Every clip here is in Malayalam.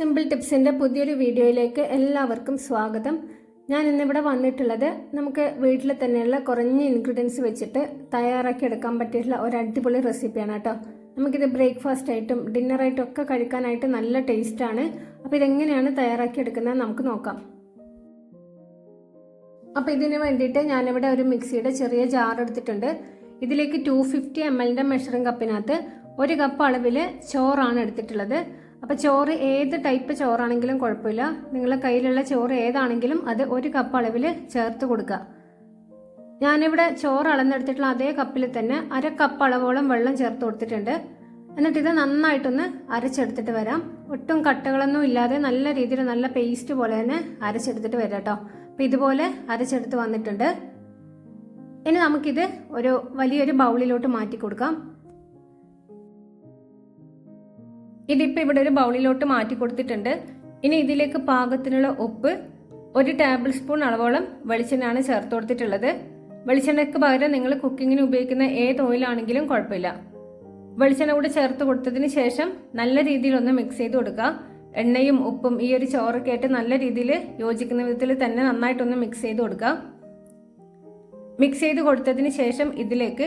സിമ്പിൾ ടിപ്സിന്റെ പുതിയൊരു വീഡിയോയിലേക്ക് എല്ലാവർക്കും സ്വാഗതം. ഞാൻ ഇന്നിവിടെ വന്നിട്ടുള്ളത് നമുക്ക് വീട്ടിൽ തന്നെയുള്ള കുറഞ്ഞ ഇൻഗ്രീഡിയൻസ് വെച്ചിട്ട് തയ്യാറാക്കി എടുക്കാൻ പറ്റിയിട്ടുള്ള ഒരു അടിപൊളി റെസിപ്പിയാണ് കേട്ടോ. നമുക്കിത് ബ്രേക്ക്ഫാസ്റ്റ് ആയിട്ടും ഡിന്നറായിട്ടും ഒക്കെ കഴിക്കാനായിട്ട് നല്ല ടേസ്റ്റാണ് അപ്പോൾ ഇതെങ്ങനെയാണ് തയ്യാറാക്കി എടുക്കുന്നത് നമുക്ക് നോക്കാം. അപ്പോൾ ഇതിന് വേണ്ടിയിട്ട് ഞാനിവിടെ ഒരു മിക്സിയുടെ ചെറിയ ജാർ എടുത്തിട്ടുണ്ട്. ഇതിലേക്ക് ടു ഫിഫ്റ്റി എം എല്ലിന്റെ മെഷറിംഗ് കപ്പിനകത്ത് ഒരു കപ്പ് അളവിൽ ചോറാണ് എടുത്തിട്ടുള്ളത്. അപ്പോൾ ചോറ് ഏത് ടൈപ്പ് ചോറാണെങ്കിലും കുഴപ്പമില്ല. നിങ്ങളുടെ കയ്യിലുള്ള ചോറ് ഏതാണെങ്കിലും അത് ഒരു കപ്പ് അളവിൽ ചേർത്ത് കൊടുക്കുക. ഞാനിവിടെ ചോറ് അളന്നെടുത്തിട്ടുള്ള അതേ കപ്പിൽ തന്നെ അര കപ്പ് അളവോളം വെള്ളം ചേർത്ത് കൊടുത്തിട്ടുണ്ട്. എന്നിട്ട് ഇത് നന്നായിട്ടൊന്ന് അരച്ചെടുത്തിട്ട് വരാം. ഒട്ടും കട്ടകളൊന്നും ഇല്ലാതെ നല്ല രീതിയിൽ നല്ല പേസ്റ്റ് പോലെ തന്നെ അരച്ചെടുത്തിട്ട് വരാം കേട്ടോ. അപ്പം ഇതുപോലെ അരച്ചെടുത്ത് വന്നിട്ടുണ്ട്. ഇനി നമുക്കിത് ഒരു വലിയൊരു ബൗളിലോട്ട് മാറ്റി കൊടുക്കാം. ഇതിപ്പോൾ ഇവിടെ ഒരു ബൗളിലോട്ട് മാറ്റി കൊടുത്തിട്ടുണ്ട്. ഇനി ഇതിലേക്ക് പാകത്തിനുള്ള ഉപ്പ് ഒരു ടേബിൾ സ്പൂൺ അളവോളം വെളിച്ചെണ്ണയാണ് ചേർത്ത് കൊടുത്തിട്ടുള്ളത്. വെളിച്ചെണ്ണയ്ക്ക് പകരം നിങ്ങൾ കുക്കിങ്ങിന് ഉപയോഗിക്കുന്ന ഏത് ഓയിലാണെങ്കിലും കുഴപ്പമില്ല. വെളിച്ചെണ്ണ കൂടെ ചേർത്ത് കൊടുത്തതിന് ശേഷം നല്ല രീതിയിൽ ഒന്ന് മിക്സ് ചെയ്ത് കൊടുക്കുക. എണ്ണയും ഉപ്പും ഈ ഒരു ചോറൊക്കെ ആയിട്ട് നല്ല രീതിയിൽ യോജിക്കുന്ന വിധത്തിൽ തന്നെ നന്നായിട്ടൊന്ന് മിക്സ് ചെയ്ത് കൊടുക്കുക. മിക്സ് ചെയ്ത് കൊടുത്തതിന് ശേഷം ഇതിലേക്ക്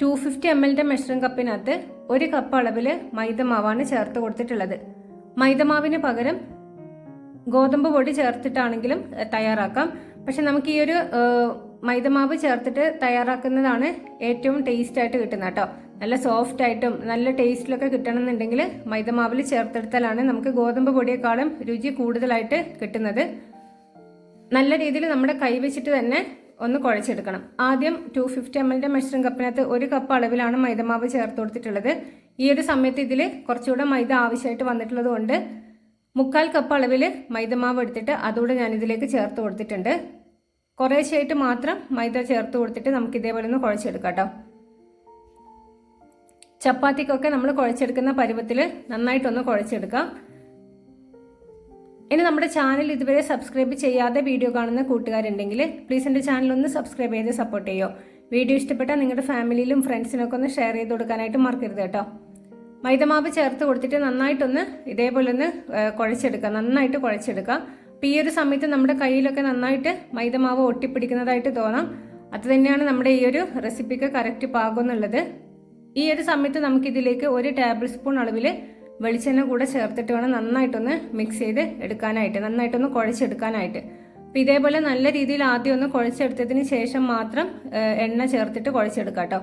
ടു ഫിഫ്റ്റി എം എല്ലിന്റെ മെഷറിംഗ് കപ്പിനകത്ത് ഒരു കപ്പ് അളവിൽ മൈദമാവാണ് ചേർത്ത് കൊടുത്തിട്ടുള്ളത്. മൈദമാവിന് പകരം ഗോതമ്പ് പൊടി ചേർത്തിട്ടാണെങ്കിലും തയ്യാറാക്കാം. പക്ഷെ നമുക്ക് ഈ ഒരു മൈദമാവ് ചേർത്തിട്ട് തയ്യാറാക്കുന്നതാണ് ഏറ്റവും ടേസ്റ്റ് ആയിട്ട് കിട്ടുന്നത് കേട്ടോ. നല്ല സോഫ്റ്റ് ആയിട്ടും നല്ല ടേസ്റ്റിലൊക്കെ കിട്ടണമെന്നുണ്ടെങ്കിൽ മൈദമാവിൽ ചേർത്തെടുത്താലാണ് നമുക്ക് ഗോതമ്പ് പൊടിയേക്കാളും രുചി കൂടുതലായിട്ട് കിട്ടുന്നത്. നല്ല രീതിയിൽ നമ്മുടെ കൈ വെച്ചിട്ട് തന്നെ ഒന്ന് കുഴച്ചെടുക്കണം. ആദ്യം ടു ഫിഫ്റ്റി എം എല്ലിന്റെ മെഷറിംഗ് കപ്പിനകത്ത് ഒരു കപ്പ് അളവിലാണ് മൈദമാവ് ചേർത്ത് കൊടുത്തിട്ടുള്ളത്. ഈ ഒരു സമയത്ത് ഇതിൽ കുറച്ചുകൂടെ മൈദ ആവശ്യമായിട്ട് വന്നിട്ടുള്ളത് കൊണ്ട് മുക്കാൽ കപ്പ് അളവിൽ മൈദമാവ് എടുത്തിട്ട് അതുകൂടെ ഞാൻ ഇതിലേക്ക് ചേർത്ത് കൊടുത്തിട്ടുണ്ട്. കുറേശ്ശായിട്ട് മാത്രം മൈദ ചേർത്ത് കൊടുത്തിട്ട് നമുക്ക് ഇതേപോലെ ഒന്ന് കുഴച്ചെടുക്കാം കേട്ടോ ചപ്പാത്തിക്കൊക്കെ നമ്മൾ കുഴച്ചെടുക്കുന്ന പരുവത്തിൽ നന്നായിട്ടൊന്ന് കുഴച്ചെടുക്കാം. ഇനി നമ്മുടെ ചാനൽ ഇതുവരെ സബ്സ്ക്രൈബ് ചെയ്യാതെ വീഡിയോ കാണുന്ന കൂട്ടുകാരുണ്ടെങ്കിൽ പ്ലീസ് എന്റെ ചാനൽ ഒന്ന് സബ്സ്ക്രൈബ് ചെയ്ത് സപ്പോർട്ട് ചെയ്യോ. വീഡിയോ ഇഷ്ടപ്പെട്ടാൽ നിങ്ങളുടെ ഫാമിലിയിലും ഫ്രണ്ട്സിനൊക്കെ ഒന്ന് ഷെയർ ചെയ്ത് കൊടുക്കാനായിട്ട് മറക്കരുത് കേട്ടോ. മൈദമാവ് ചേർത്ത് കൊടുത്തിട്ട് നന്നായിട്ടൊന്ന് ഇതേപോലെ ഒന്ന് കുഴച്ചെടുക്കുക നന്നായിട്ട് കുഴച്ചെടുക്കുക അപ്പോൾ ഈ ഒരു സമയത്ത് നമ്മുടെ കയ്യിലൊക്കെ നന്നായിട്ട് മൈദമാവ് ഒട്ടിപ്പിടിക്കുന്നതായിട്ട് തോന്നാം. അത് തന്നെയാണ് നമ്മുടെ ഈ ഒരു റെസിപ്പിക്ക് കറക്റ്റ് പാകം എന്നുള്ളത്. ഈ ഒരു സമയത്ത് നമുക്കിതിലേക്ക് ഒരു ടേബിൾ സ്പൂൺ അളവിൽ വെളിച്ചെണ്ണ കൂടെ ചേർത്തിട്ട് വേണം നന്നായിട്ടൊന്ന് മിക്സ് ചെയ്ത് എടുക്കാനായിട്ട് നന്നായിട്ടൊന്ന് കുഴച്ചെടുക്കാനായിട്ട്. അപ്പോൾ ഇതേപോലെ നല്ല രീതിയിൽ ആദ്യം ഒന്ന് കുഴച്ചെടുത്തതിന് ശേഷം മാത്രം എണ്ണ ചേർത്തിട്ട് കുഴച്ചെടുക്കാം കേട്ടോ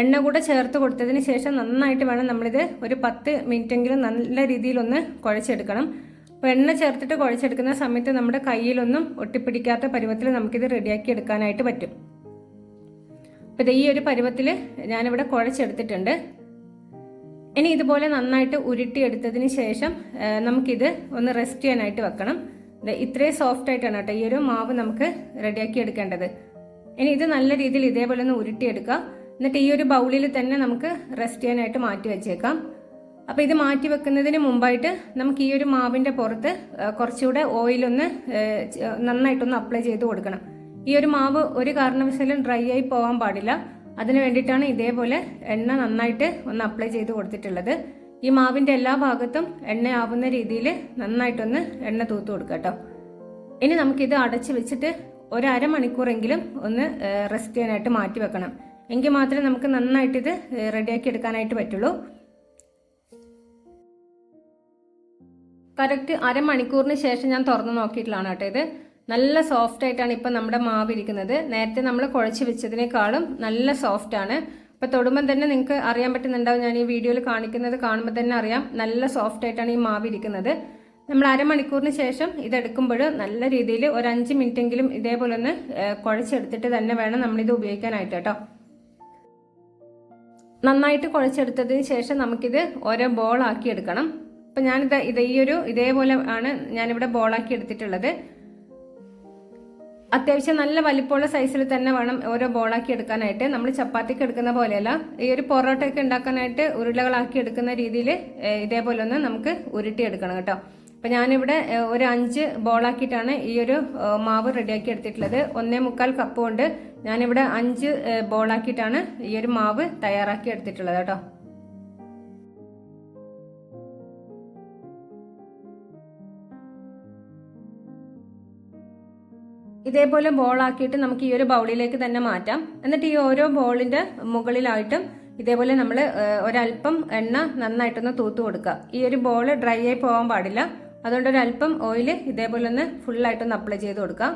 എണ്ണ കൂടെ ചേർത്ത് കൊടുത്തതിന് ശേഷം നന്നായിട്ട് വേണം നമ്മളിത് ഒരു പത്ത് മിനിറ്റെങ്കിലും നല്ല രീതിയിലൊന്ന് കുഴച്ചെടുക്കണം. അപ്പോൾ എണ്ണ ചേർത്തിട്ട് കുഴച്ചെടുക്കുന്ന സമയത്ത് നമ്മുടെ കയ്യിലൊന്നും ഒട്ടിപ്പിടിക്കാത്ത പരുവത്തിൽ നമുക്കിത് റെഡിയാക്കി എടുക്കാനായിട്ട് പറ്റും. അപ്പോൾ ഇത് ഈ ഒരു പരുവത്തിൽ ഞാനിവിടെ കുഴച്ചെടുത്തിട്ടുണ്ട്. ഇനി ഇതുപോലെ നന്നായിട്ട് ഉരുട്ടിയെടുത്തതിന് ശേഷം നമുക്കിത് ഒന്ന് റെസ്റ്റ് ചെയ്യാനായിട്ട് വെക്കണം. ഇത്രയും സോഫ്റ്റ് ആയിട്ടാണ് കേട്ടോ ഈ ഒരു മാവ് നമുക്ക് റെഡിയാക്കി എടുക്കേണ്ടത്. ഇനി ഇത് നല്ല രീതിയിൽ ഇതേപോലെ ഒന്ന് ഉരുട്ടിയെടുക്കുക. എന്നിട്ട് ഈ ഒരു ബൗളിൽ തന്നെ നമുക്ക് റെസ്റ്റ് ചെയ്യാനായിട്ട് മാറ്റി വെച്ചേക്കാം. അപ്പോൾ ഇത് മാറ്റി വെക്കുന്നതിന് മുമ്പായിട്ട് നമുക്ക് ഈ ഒരു മാവിന്റെ പുറത്ത് കുറച്ചുകൂടെ ഓയിലൊന്ന് നന്നായിട്ടൊന്ന് അപ്ലൈ ചെയ്ത് കൊടുക്കണം. ഈ ഒരു മാവ് ഒരു കാരണവശാലും ഡ്രൈ ആയി പോകാൻ പാടില്ല. അതിന് വേണ്ടിയിട്ടാണ് ഇതേപോലെ എണ്ണ നന്നായിട്ട് ഒന്ന് അപ്ലൈ ചെയ്ത് കൊടുത്തിട്ടുള്ളത്. ഈ മാവിന്റെ എല്ലാ ഭാഗത്തും എണ്ണ ആവുന്ന രീതിയിൽ നന്നായിട്ടൊന്ന് എണ്ണ തൂത്ത് കൊടുക്കുക കേട്ടോ. ഇനി നമുക്കിത് അടച്ച് വെച്ചിട്ട് ഒരു അരമണിക്കൂറെങ്കിലും ഒന്ന് റെസ്റ്റ് ചെയ്യാനായിട്ട് മാറ്റി വെക്കണം. എങ്കിൽ മാത്രമേ നമുക്ക് നന്നായിട്ട് ഇത് റെഡിയാക്കി എടുക്കാനായിട്ട് പറ്റുള്ളൂ. കറക്റ്റ് അരമണിക്കൂറിന് ശേഷം ഞാൻ തുറന്ന് നോക്കിയിട്ടുള്ളതാണ് കേട്ടോ ഇത്. നല്ല സോഫ്റ്റ് ആയിട്ടാണ് ഇപ്പം നമ്മുടെ മാവ് ഇരിക്കുന്നത്. നേരത്തെ നമ്മൾ കുഴച്ച് വെച്ചതിനേക്കാളും നല്ല സോഫ്റ്റ് ആണ്. ഇപ്പം തൊടുമ്പം തന്നെ നിങ്ങൾക്ക് അറിയാൻ പറ്റുന്നുണ്ടാവും. ഞാൻ ഈ വീഡിയോയിൽ കാണിക്കുന്നത് കാണുമ്പോൾ തന്നെ അറിയാം. നല്ല സോഫ്റ്റ് ആയിട്ടാണ് ഈ മാവ് ഇരിക്കുന്നത്. നമ്മൾ അരമണിക്കൂറിന് ശേഷം ഇതെടുക്കുമ്പോൾ നല്ല രീതിയിൽ ഒരു അഞ്ച് മിനിറ്റെങ്കിലും ഇതേപോലെ ഒന്ന് കുഴച്ചെടുത്തിട്ട് തന്നെ വേണം നമ്മളിത് ഉപയോഗിക്കാനായിട്ട് കേട്ടോ. നന്നായിട്ട് കുഴച്ചെടുത്തതിന് ശേഷം നമുക്കിത് ഓരോ ബോളാക്കി എടുക്കണം. അപ്പം ഞാനിത് ഇത് ഈ ഒരു ഇതേപോലെ ആണ് ഞാനിവിടെ ബോളാക്കി എടുത്തിട്ടുള്ളത്. അത്യാവശ്യം നല്ല വലിപ്പമുള്ള സൈസിൽ തന്നെ വേണം ഓരോ ബോളാക്കി എടുക്കാനായിട്ട്. നമ്മൾ ചപ്പാത്തിക്ക് എടുക്കുന്ന പോലെയല്ല ഈ ഒരു പൊറോട്ടയൊക്കെ ഉണ്ടാക്കാനായിട്ട് ഉരുളകളാക്കി എടുക്കുന്ന രീതിയിൽ ഇതേപോലെ ഒന്ന് നമുക്ക് ഉരുട്ടി എടുക്കണം കേട്ടോ. അപ്പം ഞാനിവിടെ ഒരു അഞ്ച് ബോളാക്കിയിട്ടാണ് ഈ ഒരു മാവ് റെഡിയാക്കി എടുത്തിട്ടുള്ളത്. ഒന്നേ മുക്കാൽ കപ്പ് കൊണ്ട് ഞാനിവിടെ അഞ്ച് ബോളാക്കിയിട്ടാണ് ഈ ഒരു മാവ് തയ്യാറാക്കി എടുത്തിട്ടുള്ളത് കേട്ടോ. ഇതേപോലെ ബോളാക്കിയിട്ട് നമുക്ക് ഈ ഒരു ബൗളിലേക്ക് തന്നെ മാറ്റാം. എന്നിട്ട് ഈ ഓരോ ബോളിന്റെ മുകളിലായിട്ടും ഇതേപോലെ നമ്മൾ ഒരല്പം എണ്ണ നന്നായിട്ടൊന്ന് തൂത്ത് കൊടുക്കുക. ഈ ഒരു ബോൾ ഡ്രൈ ആയി പോകാൻ പാടില്ല. അതുകൊണ്ട് ഒരല്പം ഓയിൽ ഇതേപോലെ ഒന്ന് ഫുള്ളായിട്ടൊന്ന് അപ്ലൈ ചെയ്ത് കൊടുക്കാം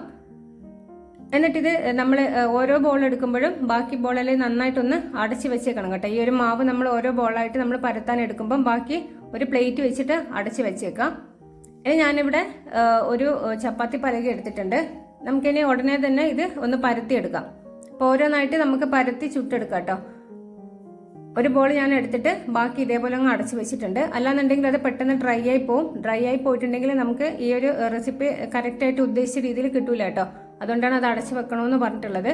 എന്നിട്ടിത് നമ്മൾ ഓരോ ബോൾ എടുക്കുമ്പോഴും ബാക്കി ബോളിൽ നന്നായിട്ടൊന്ന് അടച്ചു വെച്ചേക്കണം കേട്ടോ. ഈ ഒരു മാവ് നമ്മൾ ഓരോ ബോളായിട്ട് നമ്മൾ പരത്താൻ എടുക്കുമ്പം ബാക്കി ഒരു പ്ലേറ്റ് വെച്ചിട്ട് അടച്ചു വെച്ചേക്കാം. ഇനി ഞാനിവിടെ ഒരു ചപ്പാത്തി പലക എടുത്തിട്ടുണ്ട്. നമുക്കിനി ഉടനെ തന്നെ ഇത് ഒന്ന് പരത്തിയെടുക്കാം. അപ്പോൾ ഓരോന്നായിട്ട് നമുക്ക് പരത്തി ചുട്ടെടുക്കാം കേട്ടോ. ഒരു ബോൾ ഞാൻ എടുത്തിട്ട് ബാക്കി ഇതേപോലെ അങ്ങ് അടച്ചു വെച്ചിട്ടുണ്ട്. അല്ലാന്നുണ്ടെങ്കിൽ അത് പെട്ടെന്ന് ഡ്രൈ ആയി പോവും. ഡ്രൈ ആയി പോയിട്ടുണ്ടെങ്കിൽ നമുക്ക് ഈ ഒരു റെസിപ്പി കറക്റ്റായിട്ട് ഉദ്ദേശിച്ച രീതിയിൽ കിട്ടൂല കേട്ടോ. അതുകൊണ്ടാണ് അത് അടച്ചു വെക്കണമെന്ന് പറഞ്ഞിട്ടുള്ളത്.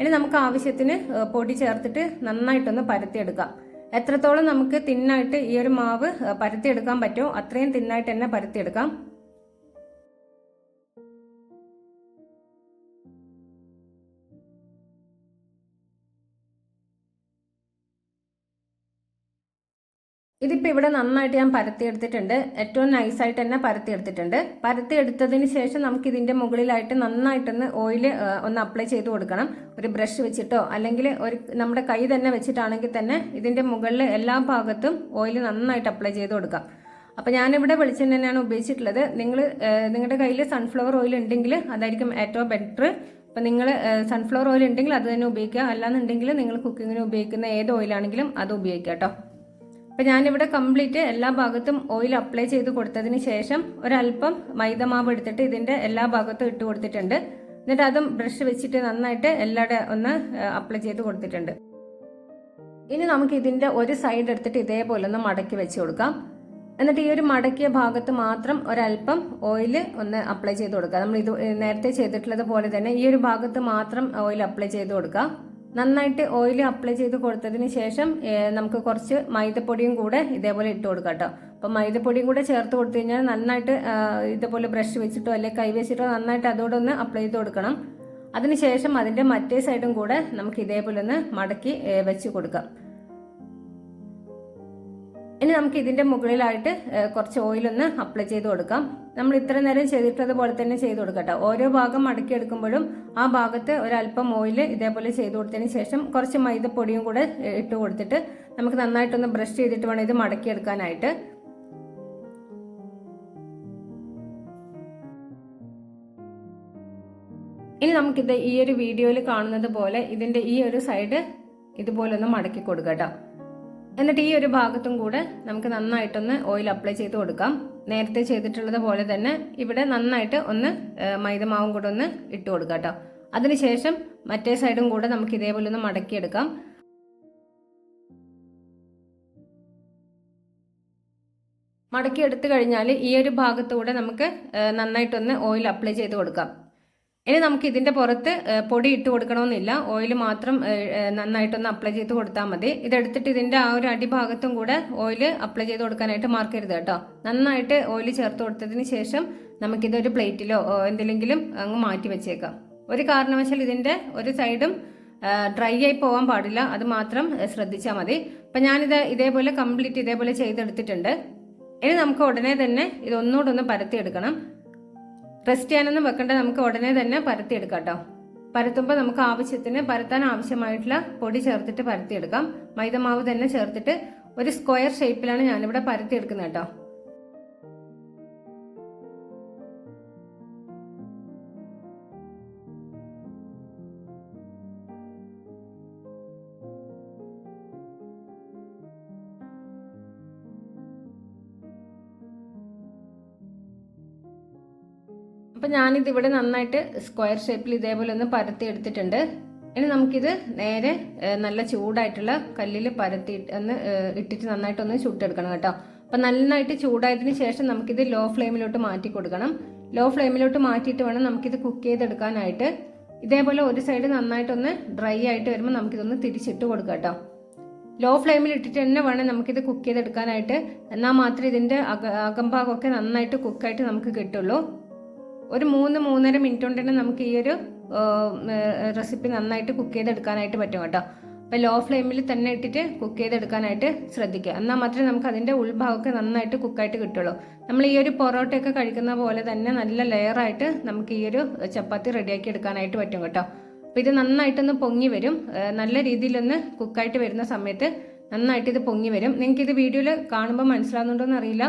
ഇനി നമുക്ക് ആവശ്യത്തിന് പൊടി ചേർത്തിട്ട് നന്നായിട്ടൊന്ന് പരത്തിയെടുക്കാം. എത്രത്തോളം നമുക്ക് തിന്നായിട്ട് ഈ ഒരു മാവ് പരത്തിയെടുക്കാൻ പറ്റുമോ അത്രയും തിന്നായിട്ട് തന്നെ പരത്തിയെടുക്കാം. ഇതിപ്പോൾ ഇവിടെ നന്നായിട്ട് ഞാൻ പരത്തിയെടുത്തിട്ടുണ്ട്. ഏറ്റവും നൈസായിട്ട് തന്നെ പരത്തിയെടുത്തിട്ടുണ്ട്. പരത്തിയെടുത്തതിന് ശേഷം നമുക്ക് ഇതിന്റെ മുകളിലായിട്ട് നന്നായിട്ടൊന്ന് ഓയിൽ ഒന്ന് അപ്ലൈ ചെയ്ത് കൊടുക്കണം. ഒരു ബ്രഷ് വെച്ചിട്ടോ അല്ലെങ്കിൽ ഒരു നമ്മുടെ കൈ തന്നെ വെച്ചിട്ടാണെങ്കിൽ തന്നെ ഇതിന്റെ മുകളിൽ എല്ലാ ഭാഗത്തും ഓയിൽ നന്നായിട്ട് അപ്ലൈ ചെയ്ത് കൊടുക്കാം. അപ്പോൾ ഞാനിവിടെ വെളിച്ചെണ്ണ തന്നെയാണ് ഉപയോഗിച്ചിട്ടുള്ളത്. നിങ്ങൾ നിങ്ങളുടെ കയ്യിൽ സൺഫ്ലവർ ഓയിൽ ഉണ്ടെങ്കിൽ അതായിരിക്കും ഏറ്റവും ബെറ്റർ അപ്പം നിങ്ങൾ സൺഫ്ലവർ ഓയിൽ ഉണ്ടെങ്കിൽ അത് തന്നെ ഉപയോഗിക്കുക. അല്ലാന്നുണ്ടെങ്കിൽ നിങ്ങൾ കുക്കിങ്ങിന് ഉപയോഗിക്കുന്ന ഏത് ഓയിലാണെങ്കിലും അത് ഉപയോഗിക്കാം കേട്ടോ. അപ്പം ഞാനിവിടെ കംപ്ലീറ്റ് എല്ലാ ഭാഗത്തും ഓയിൽ അപ്ലൈ ചെയ്ത് കൊടുത്തതിന് ശേഷം ഒരല്പം മൈദമാവ് എടുത്തിട്ട് ഇതിന്റെ എല്ലാ ഭാഗത്തും ഇട്ട് കൊടുത്തിട്ടുണ്ട്. എന്നിട്ട് അതും ബ്രഷ് വെച്ചിട്ട് നന്നായിട്ട് എല്ലാടെ ഒന്ന് അപ്ലൈ ചെയ്ത് കൊടുത്തിട്ടുണ്ട്. ഇനി നമുക്ക് ഇതിന്റെ ഒരു സൈഡ് എടുത്തിട്ട് ഇതേപോലെ ഒന്ന് മടക്കി വെച്ച് കൊടുക്കാം. എന്നിട്ട് ഈ ഒരു മടക്കിയ ഭാഗത്ത് മാത്രം ഒരല്പം ഓയിൽ ഒന്ന് അപ്ലൈ ചെയ്ത് കൊടുക്കുക നമ്മൾ ഇത് നേരത്തെ ചെയ്തിട്ടുള്ളത് പോലെ തന്നെ ഈ ഒരു ഭാഗത്ത് മാത്രം ഓയിൽ അപ്ലൈ ചെയ്ത് കൊടുക്കുക നന്നായിട്ട് ഓയിൽ അപ്ലൈ ചെയ്ത് കൊടുത്തതിന് ശേഷം നമുക്ക് കുറച്ച് മൈദപ്പൊടിയും കൂടെ ഇതേപോലെ ഇട്ട് കൊടുക്കാം കേട്ടോ അപ്പം മൈദപ്പൊടിയും കൂടെ ചേർത്ത് കൊടുത്തു കഴിഞ്ഞാൽ നന്നായിട്ട് ഇതേപോലെ ബ്രഷ് വെച്ചിട്ടോ അല്ലെങ്കിൽ കൈ വെച്ചിട്ടോ നന്നായിട്ട് അതോടെ ഒന്ന് അപ്ലൈ ചെയ്ത് കൊടുക്കണം. അതിനുശേഷം അതിന്റെ മറ്റേ സൈഡും കൂടെ നമുക്ക് ഇതേപോലെ ഒന്ന് മടക്കി വെച്ച് കൊടുക്കാം. ഇനി നമുക്ക് ഇതിന്റെ മുകളിലായിട്ട് കുറച്ച് ഓയിലൊന്ന് അപ്ലൈ ചെയ്ത് കൊടുക്കാം. നമ്മൾ ഇത്ര നേരം ചെയ്തിട്ടതുപോലെ പോലെ തന്നെ ചെയ്ത് കൊടുക്കട്ടെ ഓരോ ഭാഗം മടക്കി എടുക്കുമ്പോഴും ആ ഭാഗത്ത് ഒരല്പം ഓയിൽ ഇതേപോലെ ചെയ്ത് കൊടുത്തതിന് ശേഷം കുറച്ച് മൈദപ്പൊടിയും കൂടെ ഇട്ട് കൊടുത്തിട്ട് നമുക്ക് നന്നായിട്ടൊന്ന് ബ്രഷ് ചെയ്തിട്ട് വേണം ഇത് മടക്കി എടുക്കാനായിട്ട്. ഇനി നമുക്കിത് ഈ ഒരു വീഡിയോയിൽ കാണുന്നത് പോലെ ഇതിന്റെ ഈ ഒരു സൈഡ് ഇതുപോലെ ഒന്ന് മടക്കി കൊടുക്കട്ടോ കേട്ടോ. എന്നിട്ട് ഈ ഒരു ഭാഗത്തും കൂടെ നമുക്ക് നന്നായിട്ടൊന്ന് ഓയിൽ അപ്ലൈ ചെയ്ത് കൊടുക്കാം. നേരത്തെ ചെയ്തിട്ടുള്ളത് പോലെ തന്നെ ഇവിടെ നന്നായിട്ട് ഒന്ന് മൈദമാവും കൂടെ ഒന്ന് ഇട്ട് കൊടുക്കുക കേട്ടോ. അതിനുശേഷം മറ്റേ സൈഡും കൂടെ നമുക്ക് ഇതേപോലെ ഒന്ന് മടക്കിയെടുക്കാം. മടക്കി എടുത്തു കഴിഞ്ഞാൽ ഈ ഒരു ഭാഗത്തൂടെ നമുക്ക് നന്നായിട്ടൊന്ന് ഓയിൽ അപ്ലൈ ചെയ്ത് കൊടുക്കാം. ഇനി നമുക്ക് ഇതിന്റെ പുറത്ത് പൊടി ഇട്ട് കൊടുക്കണമെന്നില്ല. ഓയിൽ മാത്രം നന്നായിട്ടൊന്ന് അപ്ലൈ ചെയ്ത് കൊടുത്താൽ മതി. ഇതെടുത്തിട്ട് ഇതിന്റെ ആ ഒരു അടിഭാഗത്തും കൂടെ ഓയിൽ അപ്ലൈ ചെയ്ത് കൊടുക്കാനായിട്ട് മാർക്കരുത് കേട്ടോ. നന്നായിട്ട് ഓയിൽ ചേർത്ത് കൊടുത്തതിന് ശേഷം നമുക്കിതൊരു പ്ലേറ്റിലോ എന്തെങ്കിലും അങ്ങ് മാറ്റി വെച്ചേക്കാം. ഒരു കാരണവശാൽ ഇതിന്റെ ഒരു സൈഡും ഡ്രൈ ആയി പോകാൻ പാടില്ല. അത് മാത്രം ശ്രദ്ധിച്ചാൽ മതി. അപ്പം ഞാനിത് ഇതേപോലെ കംപ്ലീറ്റ് ഇതേപോലെ ചെയ്തെടുത്തിട്ടുണ്ട്. ഇനി നമുക്ക് ഉടനെ തന്നെ ഇതൊന്നുകൂടെ ഒന്ന് പരത്തിയെടുക്കണം. റെസ്റ്റ് ചെയ്യാനൊന്നും വെക്കേണ്ട. നമുക്ക് ഉടനെ തന്നെ പരത്തിയെടുക്കാം കേട്ടോ പരത്തുമ്പോൾ നമുക്ക് ആവശ്യത്തിന് പരത്താൻ ആവശ്യമായിട്ടുള്ള പൊടി ചേർത്തിട്ട് പരത്തിയെടുക്കാം. മൈദമാവ് തന്നെ ചേർത്തിട്ട് ഒരു സ്ക്വയർ ഷേപ്പിലാണ് ഞാനിവിടെ പരത്തിയെടുക്കുന്നത് കേട്ടോ. അപ്പം ഞാനിത് ഇവിടെ നന്നായിട്ട് സ്ക്വയർ ഷേപ്പിൽ ഇതേപോലെ ഒന്ന് പരത്തി എടുത്തിട്ടുണ്ട്. ഇനി നമുക്കിത് നേരെ നല്ല ചൂടായിട്ടുള്ള കല്ലിൽ പരത്തി ഒന്ന് ഇട്ടിട്ട് നന്നായിട്ടൊന്ന് ചുട്ടെടുക്കണം കേട്ടോ. അപ്പം നന്നായിട്ട് ചൂടായതിന് ശേഷം നമുക്കിത് ലോ ഫ്ലെയിമിലോട്ട് മാറ്റി കൊടുക്കണം. ലോ ഫ്ലെയിമിലോട്ട് മാറ്റിയിട്ട് വേണം നമുക്കിത് കുക്ക് ചെയ്തെടുക്കാനായിട്ട്. ഇതേപോലെ ഒരു സൈഡ് നന്നായിട്ടൊന്ന് ഡ്രൈ ആയിട്ട് വരുമ്പോൾ നമുക്കിതൊന്ന് തിരിച്ചിട്ട് കൊടുക്കാം കേട്ടോ. ലോ ഫ്ലെയിമിൽ ഇട്ടിട്ട് തന്നെ വേണം നമുക്കിത് കുക്ക് ചെയ്തെടുക്കാനായിട്ട്. എന്നാൽ മാത്രമേ ഇതിന്റെ അക അകംഭാഗമൊക്കെ നന്നായിട്ട് കുക്കായിട്ട് നമുക്ക് കിട്ടുള്ളൂ. ഒരു മൂന്ന് മൂന്നര മിനിറ്റ് കൊണ്ട് തന്നെ നമുക്ക് ഈ ഒരു റെസിപ്പി നന്നായിട്ട് കുക്ക് ചെയ്തെടുക്കാനായിട്ട് പറ്റും കേട്ടോ. അപ്പോൾ ലോ ഫ്ലെയിമിൽ തന്നെ ഇട്ടിട്ട് കുക്ക് ചെയ്തെടുക്കാനായിട്ട് ശ്രദ്ധിക്കുക. എന്നാൽ മാത്രമേ നമുക്ക് അതിന്റെ ഉൾഭാഗമൊക്കെ നന്നായിട്ട് കുക്കായിട്ട് കിട്ടുള്ളൂ. നമ്മൾ ഈ ഒരു പൊറോട്ടയൊക്കെ കഴിക്കുന്ന പോലെ തന്നെ നല്ല ലെയറായിട്ട് നമുക്ക് ഈ ഒരു ചപ്പാത്തി റെഡിയാക്കി എടുക്കാനായിട്ട് പറ്റും കേട്ടോ. അപ്പോൾ ഇത് നന്നായിട്ടൊന്ന് പൊങ്ങി വരും. നല്ല രീതിയിലൊന്ന് കുക്കായിട്ട് വരുന്ന സമയത്ത് നന്നായിട്ട് ഇത് പൊങ്ങി വരും. നിങ്ങൾക്ക് ഇത് വീഡിയോയിൽ കാണുമ്പോൾ മനസ്സിലാകുന്നുണ്ടോ എന്ന് അറിയില്ല.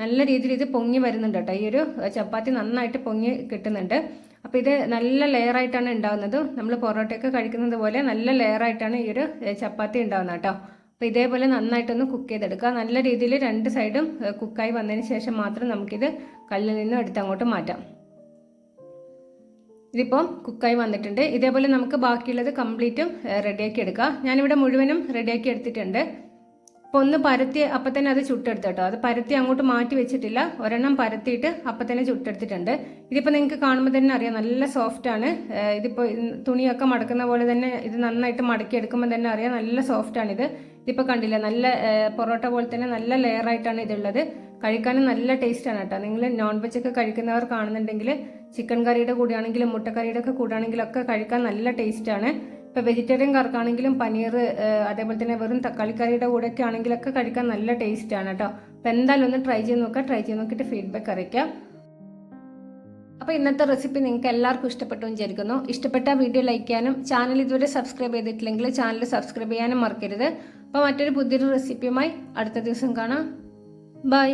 നല്ല രീതിയിൽ ഇത് പൊങ്ങി വരുന്നുണ്ട് കേട്ടോ. ഈ ഒരു ചപ്പാത്തി നന്നായിട്ട് പൊങ്ങി കിട്ടുന്നുണ്ട്. അപ്പോൾ ഇത് നല്ല ലെയറായിട്ടാണ് ഉണ്ടാകുന്നത് നമ്മൾ പൊറോട്ടയൊക്കെ കഴിക്കുന്നത് പോലെ നല്ല ലെയറായിട്ടാണ് ഈ ഒരു ചപ്പാത്തി ഉണ്ടാകുന്നത് കേട്ടോ. അപ്പോൾ ഇതേപോലെ നന്നായിട്ടൊന്ന് കുക്ക് ചെയ്തെടുക്കുക. നല്ല രീതിയിൽ രണ്ട് സൈഡും കുക്കായി വന്നതിന് ശേഷം മാത്രം നമുക്കിത് കല്ലിൽ നിന്നും എടുത്ത് അങ്ങോട്ട് മാറ്റാം. ഇതിപ്പോൾ കുക്കായി വന്നിട്ടുണ്ട്. ഇതേപോലെ നമുക്ക് ബാക്കിയുള്ളത് കംപ്ലീറ്റും റെഡിയാക്കി എടുക്കാം. ഞാനിവിടെ മുഴുവനും റെഡിയാക്കി എടുത്തിട്ടുണ്ട്. അപ്പോൾ ഒന്ന് പരത്തി അപ്പം തന്നെ അത് ചുട്ടെടുത്ത് അത് പരത്തി അങ്ങോട്ട് മാറ്റി വെച്ചിട്ടില്ല. ഒരെണ്ണം പരത്തിയിട്ട് അപ്പം തന്നെ ചുട്ടെടുത്തിട്ടുണ്ട്. ഇതിപ്പോ നിങ്ങൾക്ക് കാണുമ്പോൾ തന്നെ അറിയാം നല്ല സോഫ്റ്റ് ആണ്. ഇതിപ്പോ തുണിയൊക്കെ മടക്കുന്ന പോലെ തന്നെ ഇത് നന്നായിട്ട് മടക്കി എടുക്കുമ്പോൾ തന്നെ അറിയാം നല്ല സോഫ്റ്റ് ആണ് ഇത്. ഇതിപ്പോ കണ്ടില്ല നല്ല പൊറോട്ട പോലെ തന്നെ നല്ല ലെയർ ആയിട്ടാണ് ഇതുള്ളത്. കഴിക്കാനും നല്ല ടേസ്റ്റ് ആണ് കേട്ടോ. നിങ്ങൾ നോൺ വെജ് ഒക്കെ കഴിക്കുന്നവർ കാണുന്നുണ്ടെങ്കിൽ ചിക്കൻ കറിയുടെ കൂടെയാണെങ്കിലും മുട്ടക്കറിയുടെ ഒക്കെ കൂടെയാണെങ്കിലും ഒക്കെ കഴിക്കാൻ നല്ല ടേസ്റ്റ് ആണ്. ഇപ്പോൾ വെജിറ്റേറിയൻകാർക്കാണെങ്കിലും പനീർ അതേപോലെ തന്നെ വെറും തക്കാളി കറിയുടെ കൂടെയൊക്കെ ആണെങ്കിലൊക്കെ കഴിക്കാൻ നല്ല ടേസ്റ്റ് ആണ് കേട്ടോ അപ്പോൾ എന്തായാലും ഒന്ന് ട്രൈ ചെയ്ത് നോക്കുക. ട്രൈ ചെയ്ത് നോക്കിയിട്ട് ഫീഡ്ബാക്ക് അറിയിക്കാം. അപ്പോൾ ഇന്നത്തെ റെസിപ്പി നിങ്ങൾക്ക് എല്ലാവർക്കും ഇഷ്ടപ്പെട്ടു വിചാരിക്കുന്നു. ഇഷ്ടപ്പെട്ട വീഡിയോ ലൈക്ക് ചെയ്യാനും ചാനൽ ഇതുവരെ സബ്സ്ക്രൈബ് ചെയ്തിട്ടില്ലെങ്കിൽ ചാനൽ സബ്സ്ക്രൈബ് ചെയ്യാനും മറക്കരുത്. അപ്പോൾ മറ്റൊരു പുതിയൊരു റെസിപ്പിയുമായി അടുത്ത ദിവസം കാണാം. ബൈ